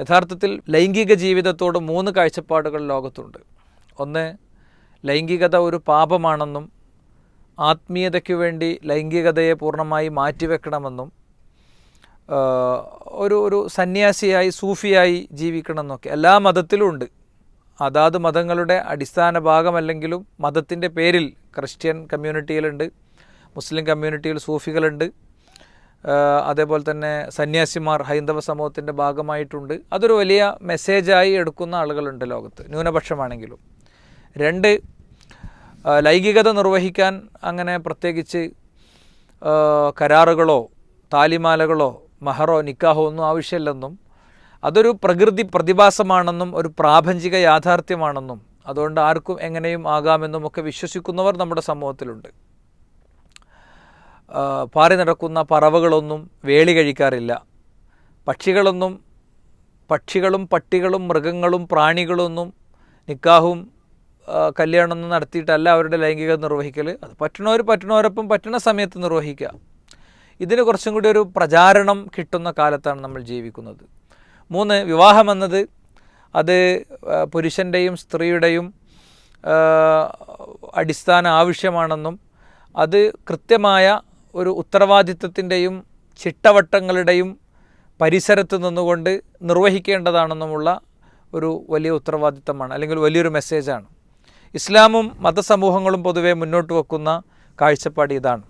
യഥാർത്ഥത്തിൽ ലൈംഗിക ജീവിതത്തോട് മൂന്ന് കാഴ്ചപ്പാടുകൾ ലോകത്തുണ്ട്. ഒന്ന് ലൈംഗികത ഒരു പാപമാണെന്നും ആത്മീയതയ്ക്കു വേണ്ടി ലൈംഗികതയെ പൂർണമായി മാറ്റിവെക്കണമെന്നും ഒരു ഒരു സന്യാസിയായി സൂഫിയായി ജീവിക്കണമെന്നൊക്കെ. എല്ലാ മതത്തിലും ഉണ്ട് അതാത് മതങ്ങളുടെ അടിസ്ഥാന ഭാഗമല്ലെങ്കിലും മതത്തിന്റെ പേരിൽ ക്രിസ്ത്യൻ കമ്മ്യൂണിറ്റിയിലുണ്ട് മുസ്ലിം കമ്മ്യൂണിറ്റിയിൽ സൂഫികളുണ്ട്. അതേപോലെ തന്നെ സന്യാസിമാർ ഹൈന്ദവ സമൂഹത്തിന്റെ ഭാഗമായിട്ടുണ്ട്. അതൊരു വലിയ മെസ്സേജായി എടുക്കുന്ന ആളുകളുണ്ട് ലോകത്ത് ന്യൂനപക്ഷമാണെങ്കിലും. രണ്ട് ലൈംഗികത നിർവഹിക്കാൻ അങ്ങനെ പ്രത്യേകിച്ച് കരാറുകളോ താലിമാലകളോ മഹറോ നിക്കാഹോ ഒന്നും ആവശ്യമില്ലെന്നും അതൊരു പ്രകൃതി പ്രതിഭാസമാണെന്നും ഒരു പ്രാപഞ്ചിക യാഥാർത്ഥ്യമാണെന്നും അതുകൊണ്ട് ആർക്കും എങ്ങനെയും ആകാമെന്നും ഒക്കെ വിശ്വസിക്കുന്നവർ നമ്മുടെ സമൂഹത്തിലുണ്ട്. പാറി നടക്കുന്ന പറവകളൊന്നും വേളി കഴിക്കാറില്ല. പക്ഷികളൊന്നും പക്ഷികളും പട്ടികളും മൃഗങ്ങളും പ്രാണികളൊന്നും നിക്കാഹും കല്യാണമൊന്നും നടത്തിയിട്ടല്ല അവരുടെ ലൈംഗിക നിർവഹിക്കൽ. അത് പറ്റണവർ പറ്റണവരൊപ്പം പറ്റണ സമയത്ത് നിർവഹിക്കുക. ഇതിന് കുറച്ചും കൂടി ഒരു പ്രചാരണം കിട്ടുന്ന കാലത്താണ് നമ്മൾ ജീവിക്കുന്നത്. മൂന്ന് വിവാഹമെന്നത് അത് പുരുഷന്റെയും സ്ത്രീയുടെയും അടിസ്ഥാന ആവശ്യമാണെന്നും അത് കൃത്യമായ ഒരു ഉത്തരവാദിത്വത്തിന്റെയും ചിട്ടവട്ടങ്ങളുടെയും പരിസരത്ത് നിന്നുകൊണ്ട് നിർവഹിക്കേണ്ടതാണെന്നുമുള്ള ഒരു വലിയ ഉത്തരവാദിത്തമാണ് അല്ലെങ്കിൽ വലിയൊരു മെസ്സേജാണ് ഇസ്ലാമും മതസമൂഹങ്ങളും പൊതുവെ മുന്നോട്ട് വെക്കുന്ന കാഴ്ചപ്പാട് ഇതാണ്.